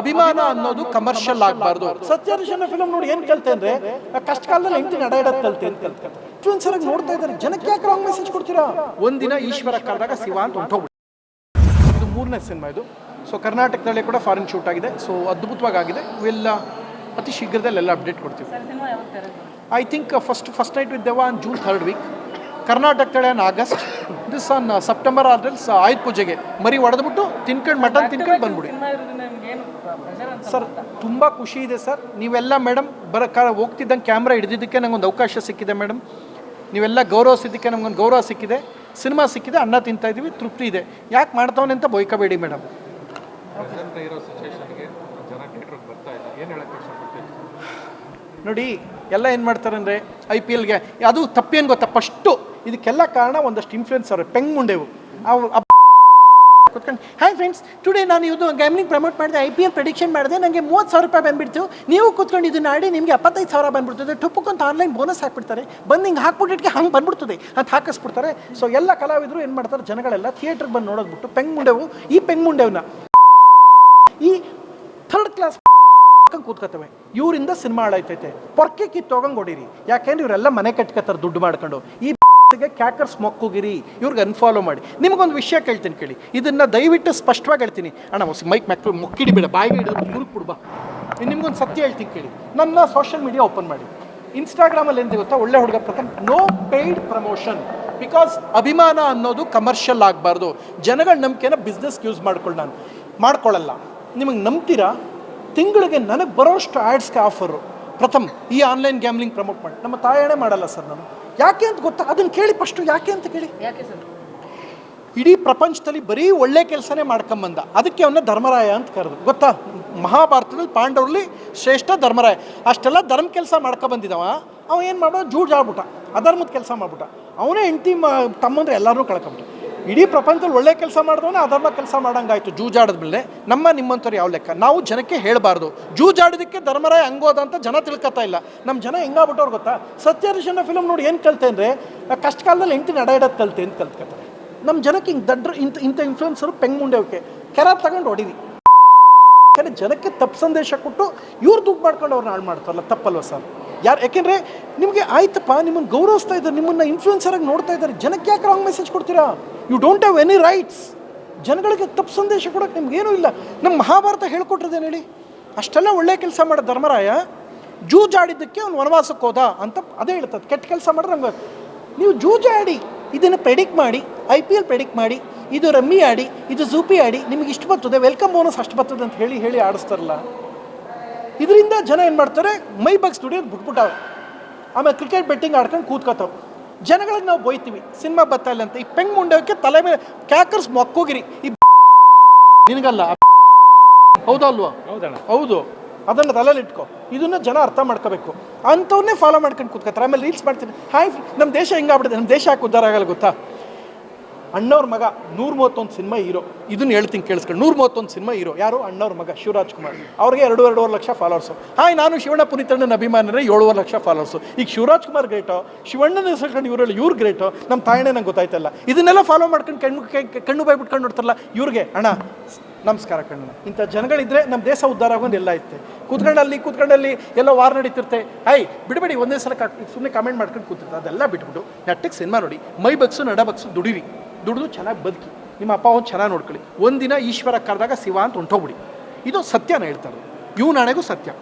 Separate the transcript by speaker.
Speaker 1: ಅಭಿಮಾನ ಅನ್ನೋದು ಕಮರ್ಷಿಯಲ್ ಆಗಬಾರ್ದು.
Speaker 2: ಸತ್ಯದರ್ಶನ ಫಿಲಮ್ ನೋಡಿ ಏನ್ ಕಲ್ತೆ ಅಂದ್ರೆ ಕಷ್ಟ ಕಾಲದಲ್ಲಿ ಹೆಂಡತಿ ನಡೆಯಡದ್ ಕಲ್ತೆ ಅಂತ ಕಲ್ತೆ ಇನ್ಫ್ಲೂಯೆನ್ಸರ್ ಆಗಿ ನೋಡ್ತಾ ಇದ್ದಾರೆ. ಜನಕ್ಕೆ ಯಾಕೆ ರಾಂಗ್ ಮೆಸೇಜ್ ಕೊಡ್ತೀರಾ?
Speaker 1: ಒಂದಿನ ಈಶ್ವರ ಕರೆದಾಗ ಶಿವ ಅಂತ ಹೊಂಟೋಗ್ಬಿಟ್ಟು ಇದು ಮೂರನೇ ಸಿನಿಮಾ ಇದು. ಸೊ ಕರ್ನಾಟಕದಲ್ಲೇ ಕೂಡ ಫಾರಿನ್ ಶೂಟ್ ಆಗಿದೆ. ಸೊ ಅದ್ಭುತವಾಗಿ ಆಗಿದೆ ಇವೆಲ್ಲ ಅತಿ ಶೀಘ್ರದಲ್ಲಿ ಎಲ್ಲ ಅಪ್ಡೇಟ್ ಕೊಡ್ತೀವಿ I think first first night with ದೆವ on June third week ಕರ್ನಾಟಕದಲ್ಲೇ on August this on September ಆರ್ಡಲ್ಸ್ ಆಯುಧ ಪೂಜೆಗೆ ಮರಿ ಹೊಡೆದ್ಬಿಟ್ಟು ತಿನ್ಕೊಂಡು ಮಟನ್ ತಿನ್ಕೊಂಡು ಬಂದ್ಬಿಡಿ. ಸರ್ ತುಂಬ ಖುಷಿ ಇದೆ ಸರ್. ನೀವೆಲ್ಲ ಮೇಡಮ್ ಬರ ಕ ಹೋಗ್ತಿದ್ದಂಗೆ ಕ್ಯಾಮ್ರಾ ಹಿಡಿದಿದ್ದಕ್ಕೆ ನಂಗೊಂದು ಅವಕಾಶ ಸಿಕ್ಕಿದೆ ಮೇಡಮ್ ನೀವೆಲ್ಲ ಗೌರವಿಸಿದ್ದಕ್ಕೆ ನಮಗೊಂದು ಗೌರವ ಸಿಕ್ಕಿದೆ. ಸಿನಿಮಾ ಸಿಕ್ಕಿದೆ ಅನ್ನ ತಿಂತಾ ಇದ್ದೀವಿ ತೃಪ್ತಿ ಇದೆ. ಯಾಕೆ ಮಾಡ್ತಾವನೆ ಅಂತ ಬೈಕಬೇಡಿ ಮೇಡಮ್ ನೋಡಿ ಎಲ್ಲ ಏನು ಮಾಡ್ತಾರೆ ಅಂದರೆ ಐ ಪಿ ಎಲ್ಗೆ ಅದು ತಪ್ಪೇನು ಗೊತ್ತಾ? ಫಸ್ಟು ಇದಕ್ಕೆಲ್ಲ ಕಾರಣ ಒಂದಷ್ಟು ಇನ್ಫ್ಲೂಯೆನ್ಸ್ ಪೆಂಗ್ ಪೆಂಗುಂಡೆವು ಅವು ಕುತ್ಕೊಂಡು ಹಾಯ್ ಫ್ರೆಂಡ್ಸ್ ಟುಡೇ ನಾನು ಇದು ಗ್ಯಾಮ್ಲಿಂಗ್ ಪ್ರಮೋಟ್ ಮಾಡಿದೆ ಐ ಪಿ ಎಲ್ ಪ್ರೆಡಿಕ್ಷನ್ ಮಾಡಿದೆ ನನಗೆ ಮೂವತ್ತು ಸಾವಿರ ರೂಪಾಯಿ ಬಂದುಬಿಡ್ತು. ನೀವು ಕೂತ್ಕೊಂಡು ಇದನ್ನ ಆಡಿ, ನಿಮಗೆ ಎಪ್ಪತ್ತೈದು ಸಾವಿರ ಬಂದುಬಿಡ್ತದೆ. ಟುಪ್ಪಕ್ಕಂತ ಆನ್ಲೈನ್ ಬೋನಸ್ ಹಾಕ್ಬಿಡ್ತಾರೆ. ಬಂದು ಹಿಂಗೆ ಹಾಕ್ಬಿಟ್ಟಿಟ್ಗೆ ಹಂಗೆ ಬಂದ್ಬಿಡ್ತದೆ. ಅಂತ ಹಾಕಿಸ್ಬಿಡ್ತಾರೆ. ಸೊ ಎಲ್ಲ ಕಲಾವಿದರು ಏನು ಮಾಡ್ತಾರೆ, ಜನಗಳೆಲ್ಲ ಥಿಯೇಟ್ರಿಗೆ ಬಂದು ನೋಡೋದ್ಬಿಟ್ಟು ಪೆಂಗ್ ಮುಂಡೆವು. ಈ ಪೆಂಗ್ ಮುಂಡೆವನ್ನ ಈ ಥರ್ಡ್ ಕ್ಲಾಸ್ ಕೂತ್ಕೋತವೆ ಇವರಿಂದ ಸಿನಿಮಾ ಹಾಳಾಯ್ತೈತೆ. ಪೊರ್ಕೆ ಕಿತ್ತೋಗಂಗೆ ಹೊಡೀರಿ. ಯಾಕೆಂದ್ರೆ ಇವರೆಲ್ಲ ಮನೆ ಕಟ್ಕೋತಾರೆ ದುಡ್ಡು ಮಾಡ್ಕೊಂಡು. ಈ ಕ್ಯಾಕರ್ಸ್ ಮೊಕ್ಕುಗಿರಿ, ಇವ್ರಿಗೆ ಅನ್ಫಾಲೋ ಮಾಡಿ. ನಿಮಗೊಂದು ವಿಷಯ ಕೇಳ್ತೀನಿ ಕೇಳಿ. ಇದನ್ನ ದಯವಿಟ್ಟು ಸ್ಪಷ್ಟವಾಗಿ ಹೇಳ್ತೀನಿ. ಅಣ್ಣ ಹೊಸ ಮೈಕ್ ಮ್ಯಾಕ್ ಮೊಕ್ಕಿಡಿ ಬೇಡ, ಬಾಯಿಗೆ ಹಿಡಿದು ಕುರುಕ್ ಬಿಡ್ಬಾ ನಿಮ್ಗೊಂದು ಸತ್ಯ ಹೇಳ್ತೀನಿ ಕೇಳಿ. ನನ್ನ ಸೋಷಿಯಲ್ ಮೀಡಿಯಾ ಓಪನ್ ಮಾಡಿ. ಇನ್ಸ್ಟಾಗ್ರಾಮಲ್ಲಿ ಏನು ಗೊತ್ತಾ? ಒಳ್ಳೆ ಹುಡುಗ ಪ್ರಕಾರ ನೋ ಪೇಯ್ಡ್ ಪ್ರಮೋಷನ್ ಬಿಕಾಸ್ ಅಭಿಮಾನ ಅನ್ನೋದು ಕಮರ್ಷಿಯಲ್ ಆಗಬಾರ್ದು. ಜನಗಳ ನಂಬಿಕೆನ ಬಿಸ್ನೆಸ್ಗೆ ಯೂಸ್ ಮಾಡ್ಕೊಳ್ಳಿ ನಾನು. ಮಾಡ್ಕೊಳ್ಳಲ್ಲ ನಿಮಗೆ ನಂಬ್ತೀರಾ? ತಿಂಗಳಿಗೆ ನನಗೆ ಬರೋಷ್ಟು ಆ್ಯಡ್ಸ್ಗೆ ಆಫರು ಪ್ರಥಮ್, ಈ ಆನ್ಲೈನ್ ಗ್ಯಾಮ್ಲಿಂಗ್ ಪ್ರಮೋಟ್ ಮಾಡಿ ನಮ್ಮ ತಾಯಣೆ ಮಾಡಲ್ಲ ಸರ್ ನಾನು. ಯಾಕೆ ಅಂತ ಗೊತ್ತಾ? ಅದನ್ನು ಕೇಳಿ ಫಸ್ಟು ಯಾಕೆ ಅಂತ ಕೇಳಿ.
Speaker 3: ಯಾಕೆ ಸರ್?
Speaker 1: ಇಡೀ ಪ್ರಪಂಚದಲ್ಲಿ ಬರೀ ಒಳ್ಳೆ ಕೆಲಸನೇ ಮಾಡ್ಕೊಂಬಂದ. ಅದಕ್ಕೆ ಅವನ್ನ ಧರ್ಮರಾಯ ಅಂತ ಕರೆದು ಗೊತ್ತಾ? ಮಹಾಭಾರತದಲ್ಲಿ ಪಾಂಡವರಲ್ಲಿ ಶ್ರೇಷ್ಠ ಧರ್ಮರಾಯ. ಅಷ್ಟೆಲ್ಲ ಧರ್ಮ ಕೆಲಸ ಮಾಡ್ಕೊಬಂದಿದವ. ಅವ ಏನು ಮಾಡೋ ಜೂಜ್ ಆಗ್ಬಿಟ್ಟ ಅಧರ್ಮದ ಕೆಲಸ ಮಾಡ್ಬಿಟ್ಟ. ಅವನೇ ಹೆಂಡ್ತಿ ಮ ತಮ್ಮಂದ್ರೆ ಎಲ್ಲರೂ ಕಳ್ಕೊಂಬಿಟ್ಟ. ಇಡೀ ಪ್ರಪಂಚದಲ್ಲಿ ಒಳ್ಳೆ ಕೆಲಸ ಮಾಡಿದವನ ಅಧರ್ಮ ಕೆಲಸ ಮಾಡಂಗಾಯ್ತು ಜೂಜಾಡಿದ್ಮೇಲೆ ನಮ್ಮ ನಿಮ್ಮಂಥವ್ರು ಯಾವ ಲೆಕ್ಕ? ನಾವು ಜನಕ್ಕೆ ಹೇಳಬಾರ್ದು. ಜೂಜಾಡೋದಕ್ಕೆ ಧರ್ಮರಾಯ ಹಂಗೋದ ಅಂತ ಜನ ತಿಳ್ಕೊತಾ ಇಲ್ಲ. ನಮ್ಮ ಜನ ಹೆಂಗಾಗ್ಬಿಟ್ಟವ್ರು ಗೊತ್ತಾ? ಸತ್ಯದರ್ಶನ ಫಿಲಮ್ ನೋಡಿ ಏನು ಕಲ್ತೆ ಅಂದರೆ ಕಷ್ಟ ಕಾಲದಲ್ಲಿ ಹೆಂಡತಿ ನಡ ಇಡೋದು ಕಲ್ತೆ ಅಂತ ಕಲ್ತ್ಕೊತಾರೆ ನಮ್ಮ ಜನಕ್ಕೆ ಹಿಂಗೆ ದಡ್ರ, ಇಂಥ ಇಂಥ ಇನ್ಫ್ಲುಯೆನ್ಸರು ಪೆಂಗ್ ಮುಂಡೆವಕ್ಕೆ ಕೆರ ತಗೊಂಡು ಹೊಡಿದಿ ಯಾಕಂದರೆ ಜನಕ್ಕೆ ತಪ್ಪು ಸಂದೇಶ ಕೊಟ್ಟು ಇವ್ರು ದುಡ್ಡು ಮಾಡ್ಕೊಂಡು ಅವ್ರನ್ನ ಹಾಳು ಮಾಡ್ತಾರಲ್ಲ, ತಪ್ಪಲ್ವ ಸರ್? ಯಾರು ಯಾಕೆಂದರೆ ನಿಮಗೆ ಆಯ್ತಪ್ಪ ನಿಮ್ಮನ್ನು ಗೌರವಿಸ್ತಾ ಇದ್ದಾರೆ, ನಿಮ್ಮನ್ನು ಇನ್ಫ್ಲುಯೆನ್ಸರ್ ಆಗಿ ನೋಡ್ತಾ ಇದ್ದಾರೆ. ಜನಕ್ಕೆ ಯಾಕೆ ರಾಂಗ್ ಮೆಸೇಜ್ ಕೊಡ್ತೀರಾ? You don't have any rights ಜನಗಳಿಗೆ ತಪ್ಪು ಸಂದೇಶ ಕೊಡೋಕೆ ನಿಮ್ಗೇನು ಇಲ್ಲ. ನಮ್ಮ ಮಹಾಭಾರತ ಹೇಳ್ಕೊಟ್ರದೇನು ಹೇಳಿ? ಅಷ್ಟೆಲ್ಲ ಒಳ್ಳೆ ಕೆಲಸ ಮಾಡೋ ಧರ್ಮರಾಯ. ಜೂಜಾಡಿದ್ದಕ್ಕೆ ಅವ್ನು ವನವಾಸಕ್ಕೆ ಹೋದ ಅಂತ ಅದೇ ಹೇಳ್ತದೆ. ಕೆಟ್ಟ ಕೆಲಸ ಮಾಡಿದ್ರೆ ನಮ್ಗೆ ನೀವು ಜೂಜಾಡಿ, ಇದನ್ನು ಪ್ರೆಡಿಕ್ಟ್ ಮಾಡಿ ಐ ಪಿ ಎಲ್ ಪ್ರೆಡಿಕ್ಟ್ ಮಾಡಿ, ಇದು ರಮ್ಮಿ ಆಡಿ, ಇದು ಜೂಪಿ ಆಡಿ, ನಿಮಗೆ ಇಷ್ಟು ಬರ್ತದೆ ವೆಲ್ಕಮ್ ಬೋನಸ್ ಅಷ್ಟು ಬರ್ತದೆ ಅಂತ ಹೇಳಿ ಹೇಳಿ ಆಡಿಸ್ತಾರಲ್ಲ. ಇದರಿಂದ ಜನ ಏನು ಮಾಡ್ತಾರೆ? ಮೈ ಬಗ್ಸ್ ದುಡಿಯೋದು ಬಿಟ್ಬಿಟ್ಟಾವೆ. ಆಮೇಲೆ ಕ್ರಿಕೆಟ್ ಬೆಟ್ಟಿಂಗ್ ಆಡ್ಕೊಂಡು ಕೂತ್ಕೋತಾವೆ. ಜನಗಳಿಗೆ ನಾವು ಬೈತೀವಿ. ಸಿನಿಮಾ ಬರ್ತಾ ಇಲ್ಲ ಅಂತ. ಈ ಪೆಂಗ್ ಮುಂಡಕ್ಕೆ ತಲೆ ಮೇಲೆ ಕ್ಯಾಕರ್ಸ್ ಮಕ್ಕೋಗಿರಿ. ಈ ನಿನಗಲ್ಲ. ಹೌದಾ ಅಲ್ವಾ?
Speaker 2: ಹೌದಣ್ಣ.
Speaker 1: ಹೌದು. ಅದನ್ನು ತಲೆಯಲ್ಲಿ ಇಟ್ಕೋ. ಇದನ್ನ ಜನ ಅರ್ಥ ಮಾಡ್ಕೋಬೇಕು. ಅಂಥವನ್ನೇ ಫಾಲೋ ಮಾಡ್ಕೊಂಡು ಕೂತ್ಕೋತಾರೆ. ಆಮೇಲೆ ರೀಲ್ಸ್ ಮಾಡ್ತೀನಿ. ಹಾಯ್ ನಮ್ಮ ದೇಶ ಹೆಂಗಾಗ್ಬಿಡುತ್ತೆ ನಮ್ಮ ದೇಶ ಯಾಕೆ ಉದ್ಧಾರ ಆಗಲ್ಲ ಗೊತ್ತಾ? ಅಣ್ಣವ್ರ ಮಗ ನೂರ ಮೂವತ್ತೊಂದು ಸಿನಿಮಾ ಹೀರೋ. ಇದನ್ನ ಹೇಳ್ತೀನಿ ಕೇಳಿಸ್ಕೊಂಡು ನೂರ ಮೂವತ್ತೊಂದು ಸಿನಿಮಾ ಹೀರೋ. ಯಾರು? ಅಣ್ಣವ್ರ ಮಗ ಶಿವರಾಜ್ ಕುಮಾರ್. ಅವ್ರಿಗೆ ಎರಡು ಎರಡೂವರೆ ಲಕ್ಷ ಫಾಲೋವರ್ಸು ಹಾಯ್, ನಾನು ಶಿವಣ್ಣ ಪುನೀತಣ್ಣನ ಅಭಿಮಾನರೇ ಏಳುವರೆ ಲಕ್ಷ ಫಾಲೋವರ್ಸು ಈಗ ಶಿವರಾಜ್ ಕುಮಾರ್ ಗ್ರೇಟೋ ಶಿವಣ್ಣನ ಹೆಸರು ಇವರಲ್ಲಿ ಇವ್ರು ಗ್ರೇಟೋ ನಮ್ಮ ತಾಯಣೆ ನಂಗೆ ಗೊತ್ತಾಯ್ತಲ್ಲ. ಇದನ್ನೆಲ್ಲ ಫಾಲೋ ಮಾಡ್ಕೊಂಡು ಕಣ್ಣು ಕಣ್ಣು ಬಾಯಿ ಬಿಟ್ಕೊಂಡು ನೋಡ್ತಾರಲ್ಲ, ಇವ್ರಿಗೆ. ಅಣ್ಣ, ನಮಸ್ಕಾರ ಕಣ್ಣ ಇಂಥ ಜನಗಳಿದ್ರೆ ನಮ್ಮ ದೇಶ ಉದ್ಧಾರ ಆಗೋದು ಎಲ್ಲ ಐತೆ. ಕೂತ್ಕೊಂಡಲ್ಲಿ ಕೂತ್ಕೊಂಡಲ್ಲಿ ಎಲ್ಲ ವಾರ ನಡೀತಿರ್ತೆ ಐ ಬಿಡಬೇಡಿ, ಒಂದೇ ಸಲ ಸುಮ್ಮನೆ ಕಮೆಂಟ್ ಮಾಡ್ಕೊಂಡು ಕೂತಿರ್ತಾರೆ. ಅದೆಲ್ಲ ಬಿಟ್ಬಿಟ್ಟು ನೆಟ್ಟಿಗೆ ಸಿನಿಮಾ ನೋಡಿ. ಮೈ ಬಗ್ಸು, ನಡ ಬಗ್ಸು, ದುಡಿರಿ. ದುಡಿದು ಚೆನ್ನಾಗಿ ಬದುಕಿ. ನಿಮ್ಮ ಅಪ್ಪ ಅವ್ನು ಚೆನ್ನಾಗಿ ನೋಡ್ಕೊಳ್ಳಿ. ಒಂದಿನ ಈಶ್ವರ ಕರೆದಾಗ ಶಿವ ಅಂತ ಹೊಂಟೋಗ್ಬಿಡಿ. ಇದು ಸತ್ಯನ ಹೇಳ್ತಾರೆ ಇವು ನಾಳೆಗೂ ಸತ್ಯ.